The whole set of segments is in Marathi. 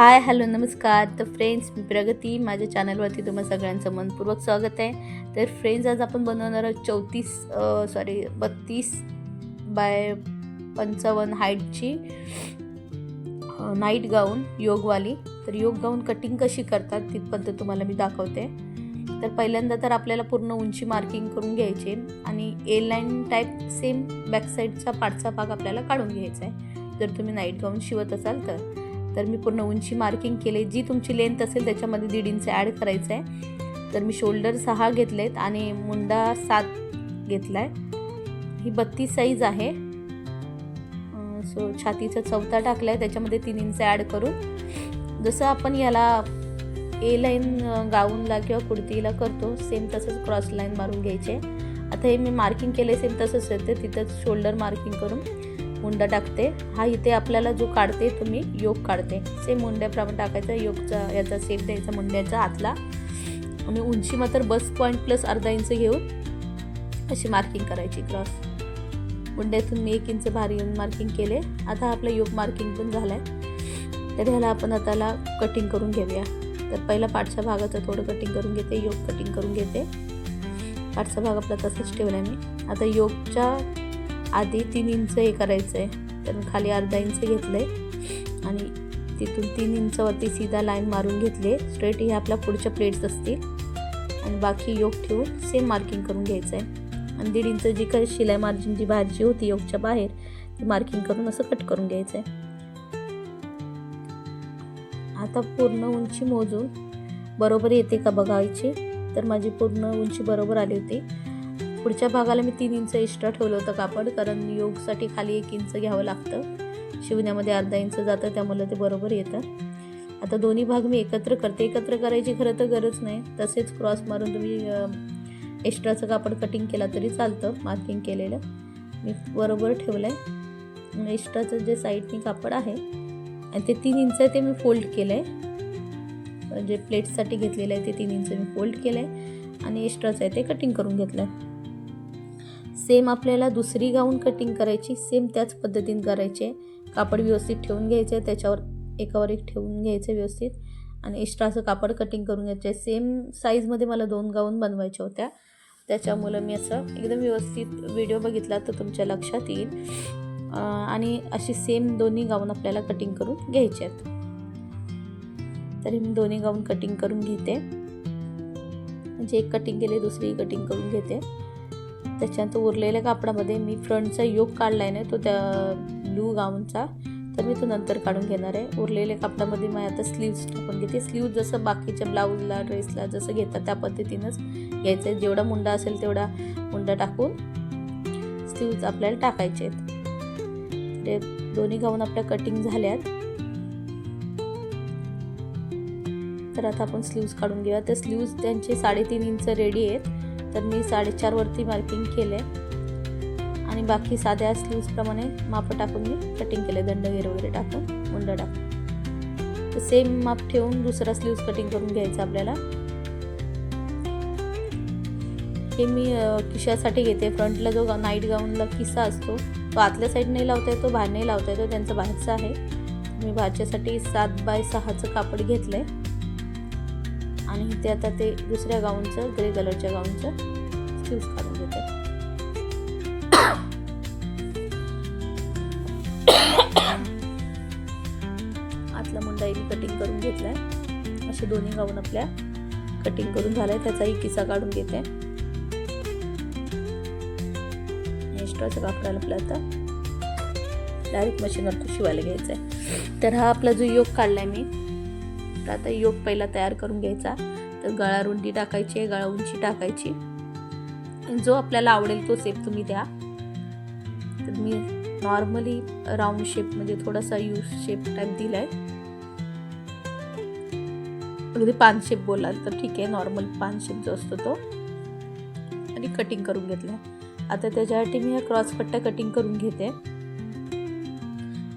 हाय हॅलो नमस्कार. तर फ्रेंड्स मी प्रगती. माझ्या चॅनलवरती तुम्हा सगळ्यांचं मनपूर्वक स्वागत आहे. तर फ्रेंड्स आज आपण बनवणार आहोत चौतीस सॉरी बत्तीस बाय पंचावन्न हाईटची नाईट गाऊन योगवाली. तर योग गाऊन कटिंग कशी करतात ती पद्धत तुम्हाला मी दाखवते. तर पहिल्यांदा तर आपल्याला पूर्ण उंची मार्किंग करून घ्यायची आणि ए लाईन टाईप सेम बॅकसाईडचा पाठचा भाग आपल्याला काढून घ्यायचा आहे. जर तुम्ही नाईट गाऊन शिवत असाल तर. तर मी पूर्ण उंची मार्किंग केले. जी तुमची लेंथ असेल त्याच्यामध्ये दीड इंच ॲड करायचं आहे तर मी शोल्डर सहा घेतलेत आणि मुंडा सात घेतला आहे ही बत्तीस साईज आहे. सो छातीचा चौथा टाकला आहे त्याच्यामध्ये तीन इंच ॲड करून. जसं आपण याला ए लाईन गाऊनला किंवा कुर्तीला करतो सेम तसंच क्रॉस लाईन मारून घ्यायचे. आता हे मी मार्किंग केले सेम तसंच येते तिथंच शोल्डर मार्किंग करून. मुंडा टाकते. हा इथे आपल्याला जो काढते तो मी योग काढते. सेम मुंड्याप्रमाणे टाकायचा योगचा याचा सेप द्यायचा मुंड्याचा आतला. आणि उंची मात्र बस पॉईंट प्लस अर्धा इंच घेऊन अशी मार्किंग करायची क्रॉस मुंड्यातून मी एक इंच भारी येऊन मार्किंग केले. आता आपलं योग मार्किंग पण झालं आहे तर ह्याला आपण आताला कटिंग करून घेऊया. तर पहिला पाठच्या भागाचं थोडं कटिंग करून घेते योग कटिंग करून घेते. पाठचा भाग आपला तसाच ठेवला आहे मी. आता योगच्या आधी तीन इंच हे करायचं आहे तर खाली अर्धा इंच घेतलं आहे आणि तिथून तीन इंचवरती सीधा लाईन मारून घेतली. आहे स्ट्रेट हे आपल्या पुढच्या प्लेट्स असतील. आणि बाकी योग ठेवून सेम मार्किंग करून घ्यायचं आहे आणि दीड इंच जी काही शिलाई मार्जिन जी बाहेरची होती योगच्या बाहेर ती मार्किंग करून असं कट करून घ्यायचं आहे आता पूर्ण उंची मोजून बरोबर येते का बघायची? तर माझी पूर्ण उंची बरोबर आली होती. पुढच्या भागाला मी तीन इंच एक्स्ट्रा ठेवलं होतं कापड कारण योगसाठी खाली एक इंच घ्यावं लागतं. शिवण्यामध्ये अर्धा इंच जातं त्यामुळे ते बरोबर येतं. आता दोन्ही भाग मी एकत्र करते. एकत्र करायची खरं तर गरज नाही. तसेच क्रॉस मारून तुम्ही एक्स्ट्राचं कापड कटिंग केला तरी चालतं मार्किंग केलेलं. मी बरोबर ठेवलं आहे एक्स्ट्राचं जे साईडनी कापड आहे आणि ते तीन इंच ते मी फोल्ड केलं आहे जे प्लेट्ससाठी घेतलेलं आहे ते तीन इंच मी फोल्ड केलं आहे आणि एक्स्ट्राचं आहे ते कटिंग करून घेतलं आहे सेम आपल्याला दुसरी गाऊन कटिंग करायची सेम त्याच पद्धतीने करायचे. कापड व्यवस्थित ठेवून घ्यायचे त्याच्यावर एकावर एक ठेवून घ्यायचे व्यवस्थित. आणि एक्स्ट्राचं कापड कटिंग करून घ्यायचे. सेम साईजमध्ये मला दोन गाऊन बनवायच्या होत्या. त्याच्यामुळं मी असं एकदम व्यवस्थित व्हिडिओ बघितला तर तुमच्या लक्षात येईल. आणि अशी सेम दोन्ही गाऊन आपल्याला कटिंग करून घ्यायचे आहेत. तरी मी दोन्ही गाऊन कटिंग करून घेते. म्हणजे एक कटिंग केले दुसरी कटिंग करून घेते. त्याच्यानंतर उरलेल्या कापडामध्ये मी फ्रंटचा योग काढला आहे ना तो त्या ब्लू गाऊनचा तर मी तो नंतर काढून घेणार आहे. उरलेल्या कापडामध्ये मी आता स्लीव्स टाकून घेते. स्लीव्ज जसं बाकीच्या ब्लाऊजला ड्रेसला जसं घेतात त्या पद्धतीनंच घ्यायचं आहे जेवढा मुंडा असेल तेवढा मुंडा टाकून स्लीव्ज आपल्याला टाकायचे आहेत. ते दोन्ही गाऊन आपल्या कटिंग झाल्यात. तर आता आपण स्लीव्ज काढून घेऊया. तर स्लीव्ज त्यांचे साडेतीन इंच रेडी आहेत. तर मी साडेचारवरती मार्किंग केले. आणि बाकी साध्या स्लीव्सप्रमाणे माप टाकून मी कटिंग केले. दंडगेर वगैरे टाकून मुंड टाकून. तर सेम माप ठेवून दुसरा स्लीव्स कटिंग करून घ्यायचा आपल्याला. हे मी किशासाठी घेते. फ्रंटला जो नाईट गाऊनला किस्सा असतो तो आतल्या साईड नाही लावता येतो बाहेर नाही लावता येतो त्यांचा बाहेरचा आहे. मी बाहेरच्यासाठी सात बाय सहाचं कापड घेतलं आहे आणि ते आता ते दुसऱ्या गाऊनचं ग्रे कलरच्या गाऊनचं स्लीव्स काढून घेते. आतला मुंडाई कटिंग करून घेतलाय. असे दोन्ही गाऊन आपल्या कटिंग करून झालाय. त्याचाही किस्सा काढून घेते. एक्स्ट्राचं कापडाला आपलं आता डायरेक्ट मशीनवरती शिवायला घ्यायचं आहे तर हा आपला जो योग काढलाय मी तर आता योग पहिला तयार करून घ्यायचा. तर गळा रुंदी टाकायची गळा उंची टाकायची. जो आपल्याला आवडेल तो शेप तुम्ही द्या. तर मी नॉर्मली राऊंड शेप म्हणजे थोडासा यू शेप टाईप दिलाय. अगदी पान शेप बोलाल तर ठीक आहे नॉर्मल पान शेप जो असतो तो. आणि कटिंग करून घेतला आता त्याच्यासाठी मी क्रॉस पट्ट्या कटिंग करून घेते.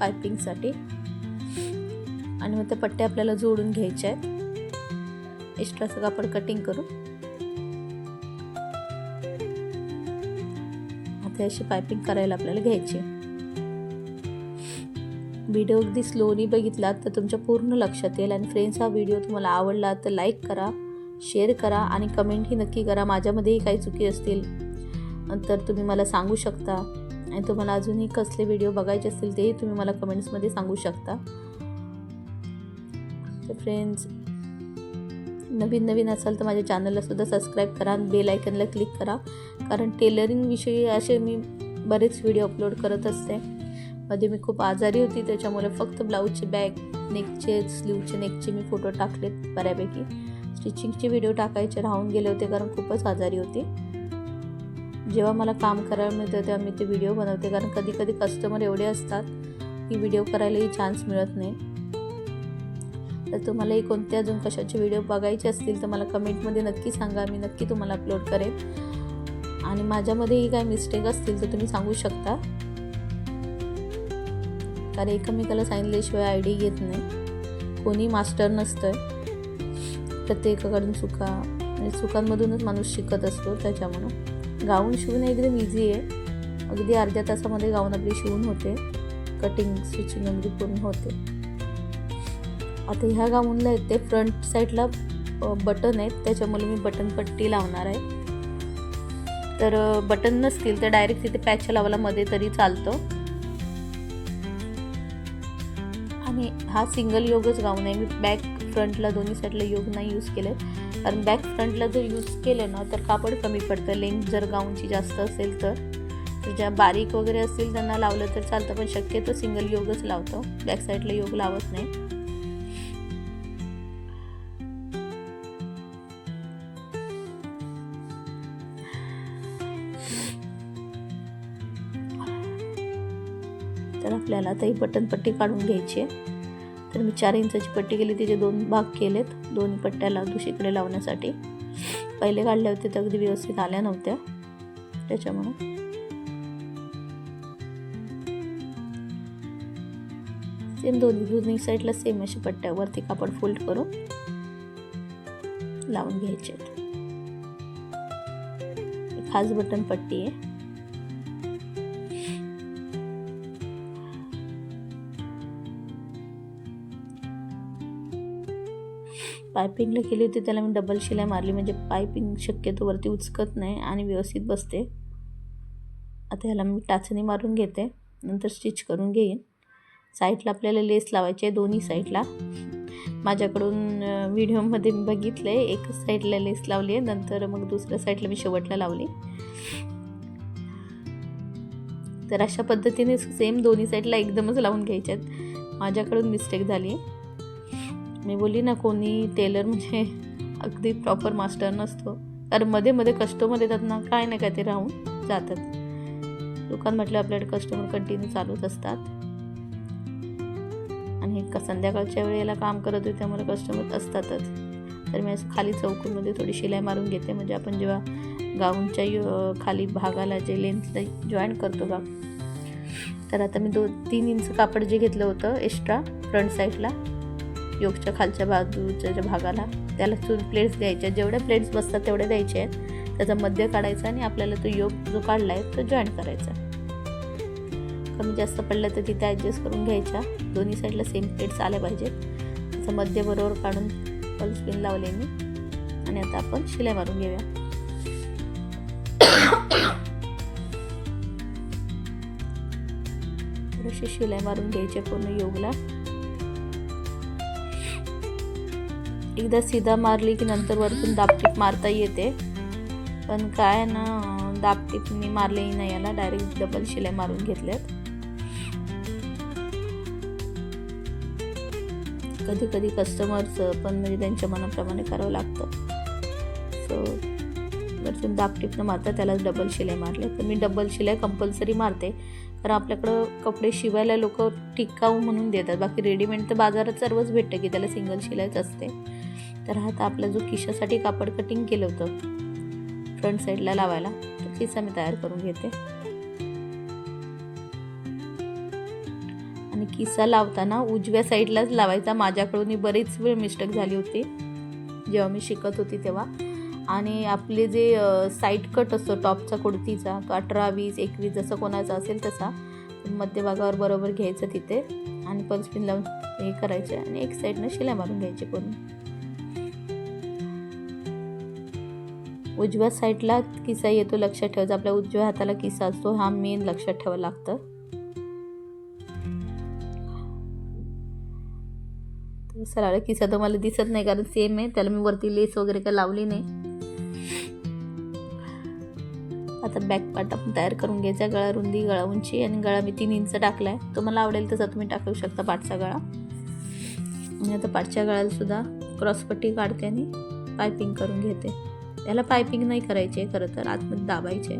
पायपिंगसाठी आणि मग त्या पट्ट्या आपल्याला जोडून घ्यायच्या आहेत. एक्स्ट्राचं कापड कटिंग करू. आता अशी पायपिंग करायला आपल्याला घ्यायची व्हिडिओ अगदी स्लोनी बघितलात तर तुमच्या पूर्ण लक्षात येईल आणि फ्रेंड्स हा व्हिडिओ तुम्हाला आवडला तर लाईक करा शेअर करा आणि कमेंटही नक्की करा. माझ्यामध्येही काही चुकी असतील तर तुम्ही मला सांगू शकता. आणि तुम्हाला अजूनही कसले व्हिडिओ बघायचे असतील तेही तुम्ही मला कमेंट्समध्ये सांगू शकता. तर फ्रेंड्स नवीन नवीन असाल तर माझ्या चॅनलला सुद्धा सबस्क्राईब करा आणि बेल आयकनला क्लिक करा. कारण टेलरिंगविषयी असे मी बरेच व्हिडिओ अपलोड करत असते. मध्ये मी खूप आजारी होती त्याच्यामुळे फक्त ब्लाऊजचे बॅग नेकचे स्लीवचे नेकचे मी फोटो टाकलेत बऱ्यापैकी. स्टिचिंगचे व्हिडिओ टाकायचे राहून गेले होते कारण खूपच आजारी होती. जेव्हा मला काम करायला मिळतं तेव्हा मी ते व्हिडिओ बनवते. कारण कधी कधी कस्टमर एवढे असतात की व्हिडिओ करायलाही चान्स मिळत नाही. तर तुम्हालाही कोणते अजून कशाचे व्हिडिओ बघायचे असतील तर मला कमेंटमध्ये नक्की सांगा. मी नक्की तुम्हाला अपलोड करेन. आणि माझ्यामध्येही काही मिस्टेक असतील तर तुम्ही सांगू शकता. कारण एकमेकाला सांगितल्याशिवाय आयडी घेत नाही. कोणी मास्टर नसतं प्रत्येकाकडून चुका म्हणजे चुकांमधूनच माणूस शिकत असतो त्याच्यामुळं. गाऊन शिवणं एकदम इझी आहे. अगदी अर्ध्या तासामध्ये गाऊन आपली शिवून होते. कटिंग स्टिचिंग अगदी पूर्ण होते. आता ह्या गाऊनला येते फ्रंट साईडला बटन आहेत. त्याच्यामुळे मी बटन पट्टी लावणार आहे. तर बटन नसतील तर डायरेक्ट तिथे पॅच लावायला मध्ये तरी चालतं. आणि हा सिंगल योगच गाऊन आहे. मी बॅक फ्रंटला दोन्ही साईडला योग नाही यूज केले. कारण बॅक फ्रंटला जर यूज केलं ना तर कापड कमी पडतं. लेंथ जर गाऊनची जास्त असेल तर. तर ज्या बारीक वगैरे असतील त्यांना लावलं तर चालतं. पण शक्यतो सिंगल योगच लावतो. बॅक साईडला योग लावत नाही. तर आपल्याला आता ही बटन पट्टी काढून घ्यायची आहे. तर मी चार इंचाची पट्टी केली तिचे दोन भाग केलेत. दोन्ही पट्ट्याला दुसरीकडे लावण्यासाठी. पहिले काढले होते तर अगदी व्यवस्थित आल्या नव्हत्या. त्याच्यामुळं. सेम दोन्ही दोन्ही साईडला सेम अशी पट्ट्यावरती कापड फोल्ड करून लावून घ्यायचे खास बटन पट्टी आहे. पायपिंगला केली होती त्याला मी डबल शिलाई मारली. म्हणजे पायपिंग शक्यतो वरती उचकत नाही आणि व्यवस्थित बसते. आता ह्याला मी टाचणी मारून घेते. नंतर स्टिच करून घेईन. साईडला आपल्याला लेस लावायची आहे दोन्ही साईडला. माझ्याकडून व्हिडिओमध्ये मी बघितलं आहे एकच साईडला लेस लावली आहे नंतर मग दुसऱ्या साईडला मी शेवटला लावली. तर अशा पद्धतीने सेम दोन्ही साईडला एकदमच लावून घ्यायच्यात. माझ्याकडून मिस्टेक झाली. आहे मी बोलली ना कोणी टेलर म्हणजे अगदी प्रॉपर मास्टर नसतो. कारण मध्ये मध्ये कस्टमर येतात ना काय नाही काय ते राहून जातात. दुकान म्हटलं आपल्याकडे कस्टमर कंटिन्यू चालूच असतात. आणि का संध्याकाळच्या वेळेला काम करत होते त्यामुळे कस्टमर असतातच. तर मी असं खाली चौकूनमध्ये थोडी शिलाई मारून घेते म्हणजे आपण जेव्हा गाऊनच्या खाली भागाला जे लेन्सला जॉईन करतो का? तर आता मी दोन तीन इंच कापड जे घेतलं होतं एक्स्ट्रा फ्रंट साईडला योगच्या खालच्या बाजूच्या ज्या भागाला त्याला चून प्लेट्स द्यायच्या. जेवढ्या प्लेट्स बसतात तेवढ्या द्यायचे आहेत. त्याचा मध्य काढायचा आणि आपल्याला तो योग जो काढला आहे तो जॉईन करायचा. कमी जास्त पडलं तर तिथे ॲडजस्ट करून घ्यायच्या. दोन्ही साईडला सेम प्लेट्स आल्या पाहिजेत. त्याचं मध्य बरोबर काढून पल्स पिन लावले मी. आणि आता आपण शिलाई मारून घेऊया. थोडीशी शिलाई मारून घ्यायची पूर्ण योगला. एकदा सीधा मारली की नंतर वरतून दापटीप मारता येते. पण काय ना दापटीप मी मारलेही नाही याला डायरेक्ट डबल शिलाई मारून घेतल्यात. कधी कधी कस्टमरचं पण म्हणजे त्यांच्या मनाप्रमाणे करावं लागतं. सो वरतून दापटीपनं मारता त्यालाच डबल शिलाई मारले. तर मी डबल शिलाई कंपल्सरी मारते. कारण आपल्याकडं कपडे शिवायला लोक टिकाऊ म्हणून देतात. बाकी रेडीमेड तर बाजारात सर्वच भेटतं की त्याला सिंगल शिलाईच असते. तर आता आपला जो खिशासाठी कापड कटिंग केलं होतं फ्रंट साईडला लावायला तो खिसा मी तयार करून घेते. आणि किसा लावताना उजव्या साईडलाच लावायचा. माझ्याकडून बरीच वेळ मिस्टेक झाली होती जेव्हा मी शिकत होती तेव्हा. आणि आपले जे साईड कट असतो टॉपचा कुडतीचा तो अठरा वीस एकवीस जसं कोणाचा असेल तसा मध्यभागावर बरोबर घ्यायचं तिथे. आणि पल्स लावून हे करायचे आणि एक साईडनं शिलाई मारून घ्यायची पूर्ण. उजव्या साईडला किसा येतो लक्षात ठेवायचा आपल्या उजव्या हाताला किसा असतो हा मेन लक्षात ठेवावं लागतं. सरळ किसा तर मला दिसत नाही कारण सेम आहे. त्याला मी वरती लेस वगैरे काही लावली नाही. आता बॅक पार्ट आपण तयार करून घ्यायचा गळा रुंदी गळा उंची आणि गळा मी तीन इंच टाकला आहे तुम्हाला आवडेल तसा तुम्ही टाकू शकता पाठचा गळा. आणि आता पाठच्या गळ्याला सुद्धा क्रॉसपट्टी काढते आणि पायपिंग करून घेते. याला पायपिंग नाही करायची आहे खरं तर आतमध्ये दाबायचे.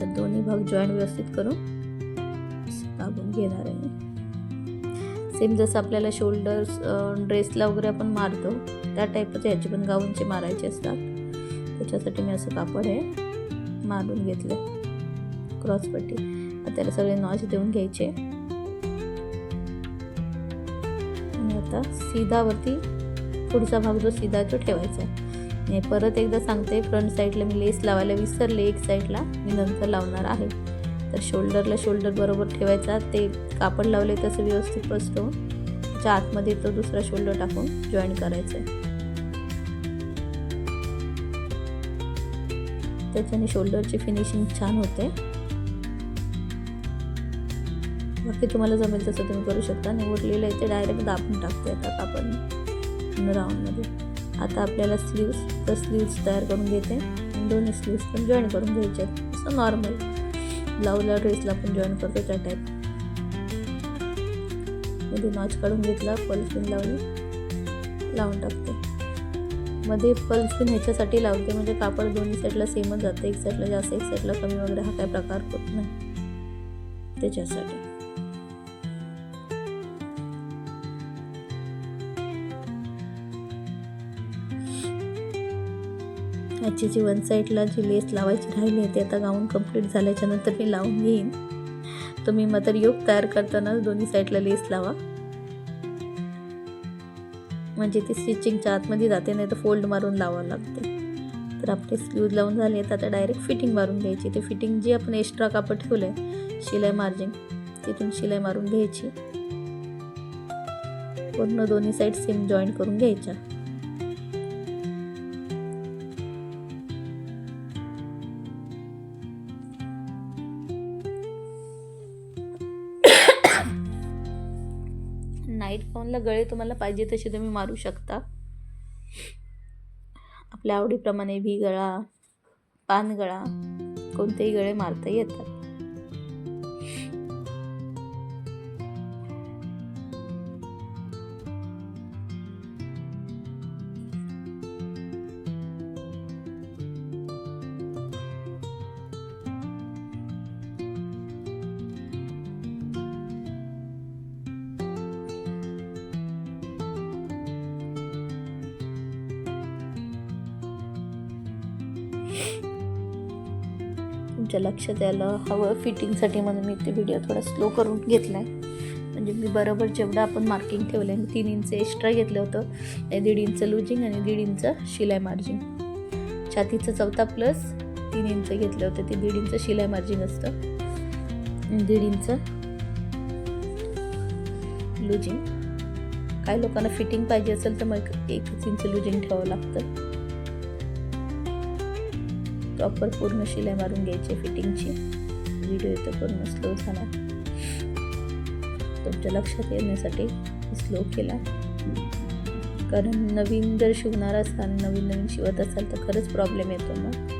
तर दोन्ही भाग जॉईंट व्यवस्थित करून दाबून घेणार आहे सेम जसं आपल्याला शोल्डर्स ड्रेसला वगैरे आपण मारतो त्या टाईपचे ह्याचे पण गाऊनचे मारायचे असतात. त्याच्यासाठी मी असं कापड हे मारून घेतलं. क्रॉसपट्टी त्याला सगळे नॉच देऊन घ्यायचे. आता सीधावरती पुढचा भाग जो सीधा तो ठेवायचा आहे. परत एकदा सांगते फ्रंट साईडला मी लेस लावायला विसरले एक साईडला मी नंतर लावणार आहे. तर शोल्डरला शोल्डर बरोबर ठेवायचा ते कापड लावले तसं व्यवस्थित बसतो. त्याच्या आतमध्ये तो दुसरा शोल्डर टाकून जॉईन करायचा आहे. त्याच्याने शोल्डरची फिनिशिंग छान होते. बाकी तुम्हाला जमेल तसं तुम्ही करू शकता. निवडलेलं आहे ते डायरेक्ट दाबून टाकतो आता कापड राऊंडमध्ये आता आपल्याला स्लीव्स तर स्लीव्स तयार करून घेते. दोन्ही स्लीव्स पण जॉईन करून घ्यायचे आहेत. असं नॉर्मल ब्लाऊजला ड्रेसला पण जॉईन करतो त्या टाईपमध्ये नॉच काढून घेतला पल्सपिन लावली लावून टाकते. मध्ये पल्सपिन ह्याच्यासाठी लावते म्हणजे कापड दोन्ही साईडला सेमच जातं. एक साईडला जास्त एक साईडला कमी वगैरे हा काय प्रकार होत नाही. त्याच्यासाठी. याची जी वन साईडला जी लेस लावायची राहिली आहे ती आता गाऊन कंप्लीट झाल्याच्यानंतर मी लावून घेईन. तुम्ही मात्र योग तयार करताना दोन्ही साईडला लेस लावा. म्हणजे ती स्टिचिंगच्या आतमध्ये जाते नाही तर फोल्ड मारून लावावं लागते. तर आपले स्लीव लावून झाले तर आता डायरेक्ट फिटिंग मारून घ्यायची. ते फिटिंग जी आपण एक्स्ट्रा कापड ठेवलं आहे शिलाई मार्जिंग तिथून शिलाई मारून घ्यायची. पूर्ण दोन्ही साईड सेम जॉईन करून घ्यायच्या. नाईट फोनला गळे तुम्हाला पाहिजे तसे तुम्ही मारू शकता. आपल्या आवडीप्रमाणे व्ही गळा पान गळा कोणतेही गळे मारता येतात. तुमच्या लक्षात द्यायला हवं. फिटिंगसाठी म्हणून मी ते व्हिडिओ थोडा स्लो करून घेतला आहे म्हणजे मी बरोबर जेवढं आपण मार्किंग ठेवलं आहे मी तीन इंच एक्स्ट्रा घेतलं होतं. दीड इंच लुजिंग आणि दीड इंच शिलाई मार्जिंग छातीचं चौथा प्लस तीन इंच घेतलं होतं. ते दीड इंच शिलाई मार्जिंग असतं. दीड इंच लुजिंग काही लोकांना फिटिंग पाहिजे असेल तर मग एकच इंच लुजिंग ठेवावं लागतं. प्रॉपर पूर्ण शिलाई मारून घ्यायची फिटिंगची व्हिडिओ इथं पूर्ण स्लो झाला तुमच्या लक्षात येण्यासाठी स्लो केला. कारण नवीन जर शिवणार असाल नवीन नवीन शिवत असाल तर खरंच प्रॉब्लेम येतो मग.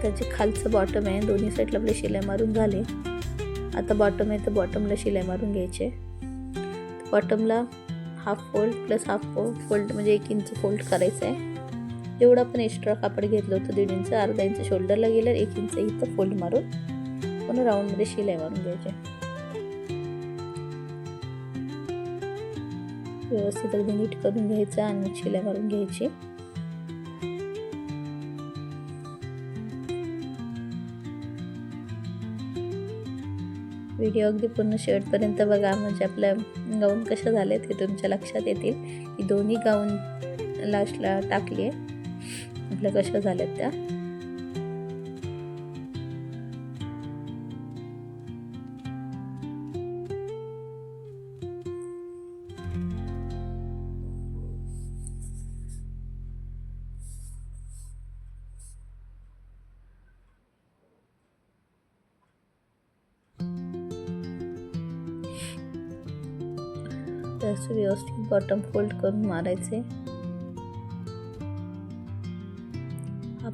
आता जे खालचं बॉटम आहे. दोन्ही साईडला आपले शिलाई मारून झाले. आता बॉटम आहे तर बॉटमला शिलाई मारून घ्यायचे बॉटमला half fold plus half fold म्हणजे एक इंच फोल्ड करायचं आहे. जेवढं आपण एक्स्ट्रा कापड घेतलं होतं दीड इंच अर्धा इंच शोल्डरला गेलं एक इंच इथं फोल्ड मारून पण राऊंडमध्ये शिलाई मारून घ्यायचे व्यवस्थित अगदी नीट करून घ्यायचं आणि शिलाई मारून घ्यायची. व्हिडिओ अगदी पूर्ण शेवटपर्यंत बघा. म्हणजे आपल्या गाऊन कशा झाल्या ते तुमच्या लक्षात येतील. की दोन्ही गाऊन लास्टला टाकली आहे आपल्या कशा झाल्यात त्या? असं व्यवस्थित बॉटम फोल्ड करून मारायचे.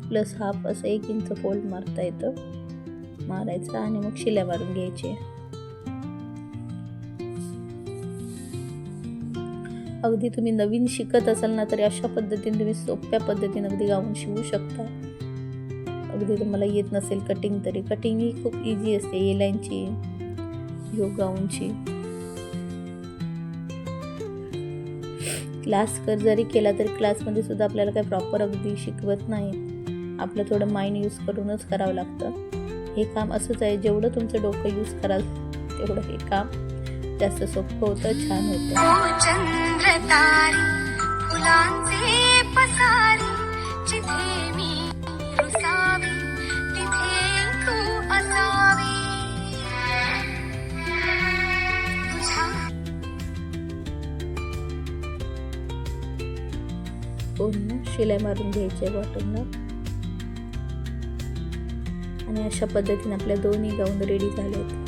प्लस हाफ असं एक इंच फोल्ड मारता येतं. मारायचं आणि मग शिल्या मारून घ्यायचे. अगदी तुम्ही नवीन शिकत असाल ना तरी अशा पद्धतीने तुम्ही सोप्या पद्धतीने अगदी गाऊन शिवू शकता. अगदी तुम्हाला येत नसेल कटिंग तरी. कटिंग ही खूप इझी असते ए लाईनची योग गाऊनची. क्लास कर जरी केला तरी क्लासमध्ये सुद्धा आपल्याला काही प्रॉपर अगदी शिकवत नाही. आपलं थोडं माइंड यूज करूनच करावं लागतं. हे काम असंच आहे जेवढं तुमचं डोकं यूज कराल तेवढं हे काम जास्त सोपं होतं छान होतं. शिलाई मारून घ्यायचे बॉटमला आणि अशा पद्धतीने आपल्या दोन्ही गाऊन रेडी झाले आहेत.